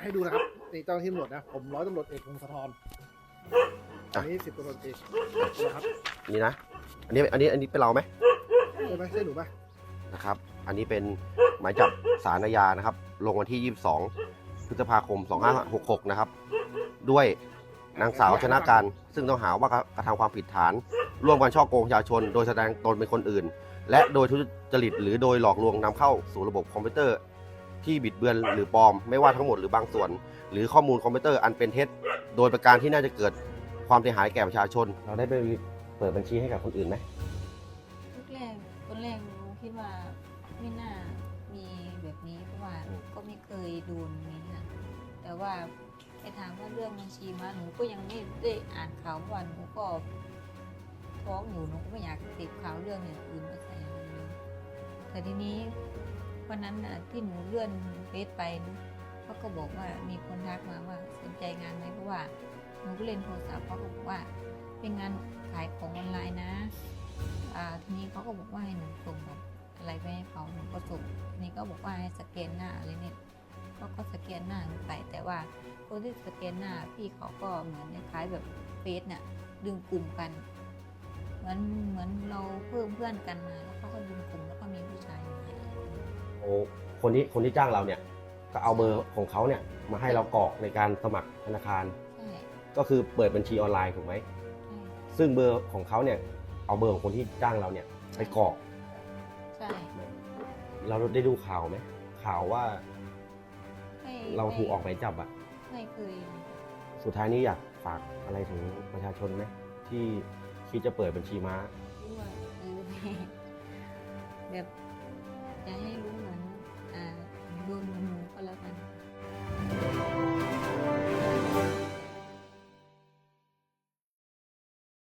ให้ดูนะครับนี่เจ้าหน้าที่ตำรวจนะ ผมร้อยตำรวจเอกพงศธรอันนี้สิบตำรวจเอกนะครับนี่นะ อันนี้อันนี้อันนี้เป็นเราไหมใช่ไหมใช่หนูไหมนะครับ อันนี้เป็นหมายจับสารอาญานะครับ ลงวันที่ 22 พฤษภาคม 2566 นะครับ ด้วยนางสาวชนะการ ซึ่งต้องหาว่ากระทำความผิดฐาน ร่วมกันช่อโกงประชาชน โดยแสดงตนเป็นคนอื่น และโดยทุจริตหรือโดยหลอกลวงนำเข้าสู่ระบบคอมพิวเตอร์ ที่บิดเบือนหรือปลอม ไม่ว่าทั้งหมดหรือบางส่วน หรือข้อมูลคอมพิวเตอร์อันเป็นเท็จ โดยประการที่น่าจะเกิดความเสียหายแก่ประชาชน เราได้ไปเปิดบัญชีให้กับคนอื่นไหมแรกๆตอนแรกหนูคิดว่าไม่น่ามีแบบนี้เพราะว่าอืมก็ไม่เคยโดนนี้นะแต่ว่าไอ้ถามว่าเรื่องบัญชีมาหนูก็ยังไม่ได้อ่านข่าวเมื่อวันหนูก็ท้องอยู่หนูก็ไม่อยากเสพข่าวเรื่องอย่างอื่นไปใส่เลยแต่ทีนี้ วันนั้นที่หนูเลื่อนเฟซไปนะเขาก็บอกว่ามีคนทักมาว่าสนใจงานไหมเพราะว่าหนูก็เล่นโทรศัพท์เขาก็บอกว่า เป็นงานขายของออนไลน์นะทีนี้เขาก็บอกว่าให้หนูส่งแบบอะไรไปให้เขาหนูก็ส่งทีนี้ก็บอกว่าให้สแกนหน้าอะไรเนี่ยเขาก็สแกนหน้าหนูไปแต่ว่าคนที่สแกนหน้าพี่เขาก็เหมือนคล้ายแบบเฟซเนี่ยดึงกลุ่มกัน เหมือนเหมือนเราเพิ่มเพื่อนกันมาแล้วเขาก็ดึงกลุ่มแล้วก็มี คนที่คนที่จ้างเราเนี่ยก็เอาเบอร์ของเขาเนี่ยมาให้เรากรอกในการสมัครธนาคาร ใช่ก็คือเปิดบัญชีออนไลน์ถูกไหมใช่ซึ่งเบอร์ของเขาเนี่ยเอาเบอร์ของคนที่จ้างเราเนี่ยไปกรอก ใช่เราได้ดูข่าวไหมข่าวว่าไม่เราถูกออกหมายจับอะไม่เคยสุดท้ายนี้อยากฝากอะไรถึงประชาชนไหมที่คิดจะเปิดบัญชีม้า รู้ว่าเออแบบอยากให้รู้